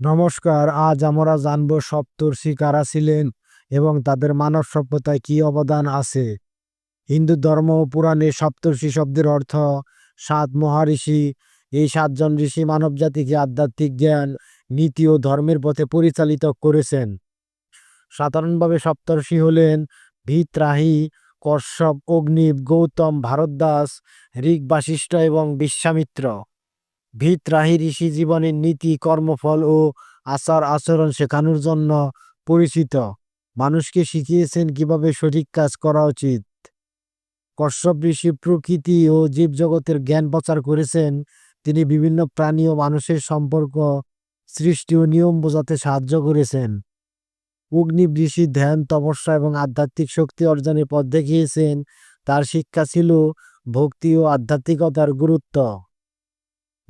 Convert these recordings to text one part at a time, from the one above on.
নমস্কার, আজ আমরা জানব সপ্তর্ষি কারা ছিলেন এবং তাদের মানব সভ্যতায় কি অবদান আছে। হিন্দু ধর্ম ও পুরাণে সপ্তর্ষি শব্দের অর্থ সাত মহারিষি এই সাতজন ঋষি মানবজাতিকে আধ্যাত্মিক জ্ঞান, নীতি ও ধর্মের পথে পরিচালিত করেছেন। সাধারণভাবে সপ্তর্ষি হলেন ভিত্রাহি, কশ্যপ অগ্নিব গৌতম, ভারতদাস ঋক বাশিষ্ঠ এবং বিশ্বামিত্র। ভিত্রাহি ঋষি জীবনের নীতি, কর্মফল ও আচার আচরণ শেখানোর জন্য পরিচিত। মানুষকে শিখিয়েছেন কীভাবে সঠিক কাজ করা উচিত। কশ্যপ ঋষি প্রকৃতি ও জীবজগতের জ্ঞান প্রচার করেছেন। তিনি বিভিন্ন প্রাণী ও মানুষের সম্পর্ক, সৃষ্টি ও নিয়ম বোঝাতে সাহায্য করেছেন। অগ্নি ঋষি ধ্যান, তপস্যা এবং আধ্যাত্মিক শক্তি অর্জনের পথ দেখিয়েছেন। তার শিক্ষা ছিল ভক্তি ও আধ্যাত্মিকতার গুরুত্ব।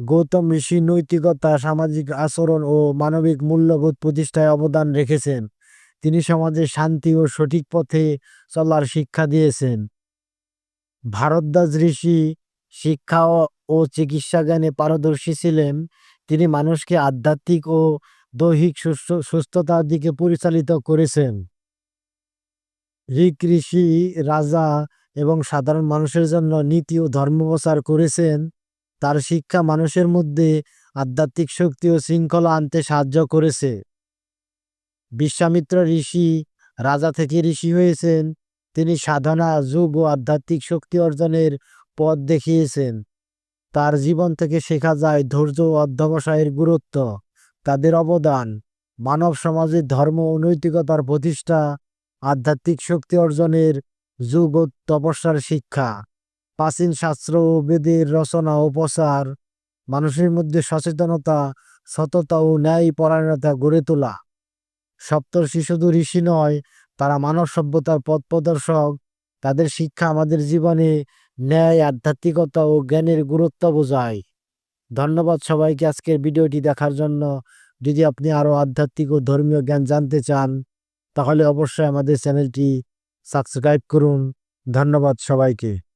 গৌতম ঋষি নৈতিকতা, সামাজিক আচরণ ও মানবিক মূল্যবোধ প্রতিষ্ঠায় অবদান রেখেছেন। তিনি সমাজে শান্তি ও সঠিক পথে চলার শিক্ষা দিয়েছেন। ভারতদাস ঋষি শিক্ষা ও- চিকিৎসা জ্ঞানে পারদর্শী ছিলেন। তিনি মানুষকে আধ্যাত্মিক ও দৈহিক সুস্থ- সুস্থতার দিকে পরিচালিত করেছেন। ঋক ঋষি, রাজা এবং সাধারণ মানুষের জন্য নীতি ও ধর্ম প্রচার করেছেন। তার শিক্ষা মানুষের মধ্যে আধ্যাত্মিক শক্তি ও শৃঙ্খলা আনতে সাহায্য করেছে। বিশ্বামিত্র ঋষি রাজা থেকে ঋষি হয়েছেন। তিনি সাধনা, যোগ ও আধ্যাত্মিক শক্তি অর্জনের পথ দেখিয়েছেন। তার জীবন থেকে শেখা যায় ধৈর্য ও অধ্যবসায়ের গুরুত্ব, তাদের অবদান, মানব সমাজের ধর্ম ও নৈতিকতার প্রতিষ্ঠা, আধ্যাত্মিক শক্তি অর্জনের যুগ ও তপস্যার শিক্ষা। প্রাচীন শাস্ত্র ও বেদের রচনা ও প্রচার মানুষের মধ্যে সচেতনতা, সততা ও ন্যায় পরায়ণতা গড়ে তোলা। সপ্তর্ষি শুধু ঋষি নয়, তারা মানব সভ্যতার পথ প্রদর্শক। তাদের শিক্ষা আমাদের জীবনে ন্যায়, আধ্যাত্মিকতা ও জ্ঞানের গুরুত্ব বোঝায়। ধন্যবাদ সবাইকে আজকের ভিডিওটি দেখার জন্য। যদি আপনি আরও আধ্যাত্মিক ও ধর্মীয় জ্ঞান জানতে চান, তাহলে অবশ্যই আমাদের চ্যানেলটি সাবস্ক্রাইব করুন। ধন্যবাদ সবাইকে।